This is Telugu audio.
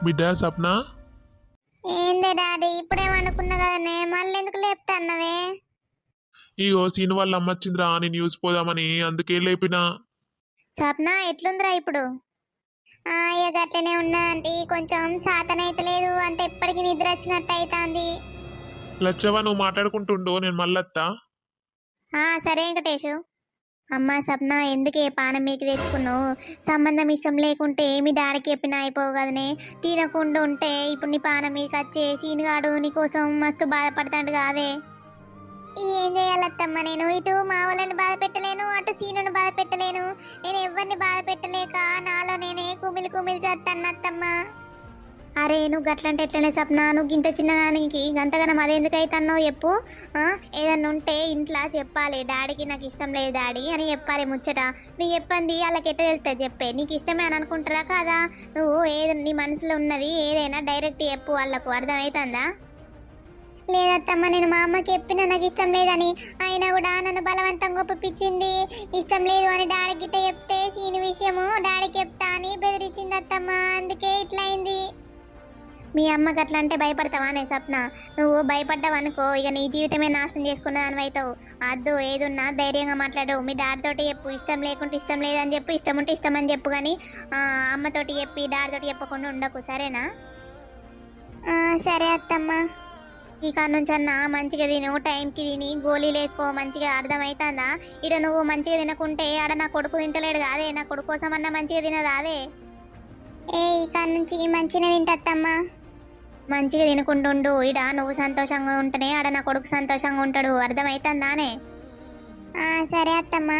బిడ్డ సప్న ఏందే డాడీ ఇప్పుడే అనుకున్నా కదనే మళ్ళీ ఎందుకు లేపుతా అన్నవే? ఇగో సీను వాళ్ళ అమ్మ వచ్చిందిరా అని న్యూస్ పోదామని అందుకే లేపినా. స్వప్న ఎట్లుందిరా ఇప్పుడు? ఆ ఇక గట్లనే ఉన్నా ఆంటీ కొంచెం సాతనైతలేదు అంటే ఎప్పటికి నిద్ర వచ్చినట్టు అవుతుంది లచ్చవా నువ్వు మాట్లాడుకుంటుండు నేను మళ్ళత్తా. ఆ సరే వెంకటేషు. అమ్మా సప్న ఎందుకే పానం మీకు తెచ్చుకున్నావు? సంబంధం ఇష్టం లేకుంటే మీ డాడీకి చెప్పిన అయిపోవు కదనే? తినకుండా ఉంటే ఇప్పుడు నీ పానం మీకు వచ్చే సీనుగాడు నీ కోసం మస్తు బాధపడతాడు కాదే? ఏం చేయాలత్తమ్మ నేను? ఇటు మా వాళ్ళని బాధ పెట్టలేను అటు సీనుని బాధ పెట్టలేను. నేను ఎవరిని బాధ పెట్టలేక నాలో నేనే కుమిలి కుమిలి చేస్తానత్తమ్మ అరే నువ్వు గట్లంటే ఎట్లనే సప్న? నువ్వు ఇంత చిన్నదానికి గంతగానం అదెందుకు అవుతున్నావు చెప్పు? ఏదన్నా ఉంటే ఇంట్లో చెప్పాలి. డాడీకి నాకు ఇష్టం లేదు డాడీ అని చెప్పాలి ముచ్చట. నువ్వు చెప్పింది వాళ్ళకి ఎట్ట తెలుస్తుంది చెప్పే? నీకు ఇష్టమే అని అనుకుంటారా కాదా? నువ్వు ఏది నీ మనసులో ఉన్నది ఏదైనా డైరెక్ట్ చెప్పు వాళ్ళకు. అర్థమవుతుందా లేదత్తమ్మ నేను మా అమ్మకి చెప్పిన నాకు ఇష్టం లేదని. అయినా కూడా నన్ను బలవంతంగా ఒప్పించింది ఇష్టం లేదు అని డాడీ గిట్ట చెప్తే సీని విషయము డాడీకి చెప్తా అని బెదిరించింది అత్తమ్మ అందుకే ఇట్లయింది. మీ అమ్మకి అట్లా అంటే భయపడతావానే సప్న నువ్వు భయపడ్డావనుకో ఇక నీ జీవితమే నాశనం చేసుకున్న దాని అవుతావు. అద్దు ఏదున్నా ధైర్యంగా మాట్లాడు. మీ డాడీ తోటి చెప్పు ఇష్టం లేకుంటే ఇష్టం లేదని చెప్పు ఇష్టం ఉంటే ఇష్టం అని చెప్పు కానీ అమ్మతోటి చెప్పి డాడీ తోటి చెప్పకుండా ఉండకు సరేనా? సరే అత్తమ్మ. ఈ కాడ నుంచి అన్న మంచిగా తిను టైంకి తిని గోళీలు వేసుకో మంచిగా అర్థమవుతుందా ఇడ నువ్వు మంచిగా తినకుంటే ఆడ నా కొడుకు తింటలేడు కాదే నా కొడుకు కోసం అన్న మంచిగా తినరాదే? ఏ ఈ కాడ నుంచి మంచిగా తింటత్తమ్మా మంచిగా తినుకుంటుండు. ఇడ నువ్వు సంతోషంగా ఉంటేనే ఆడ నా కొడుకు సంతోషంగా ఉంటాడు. అర్థమవుతుందానే సరే అత్తమ్మా.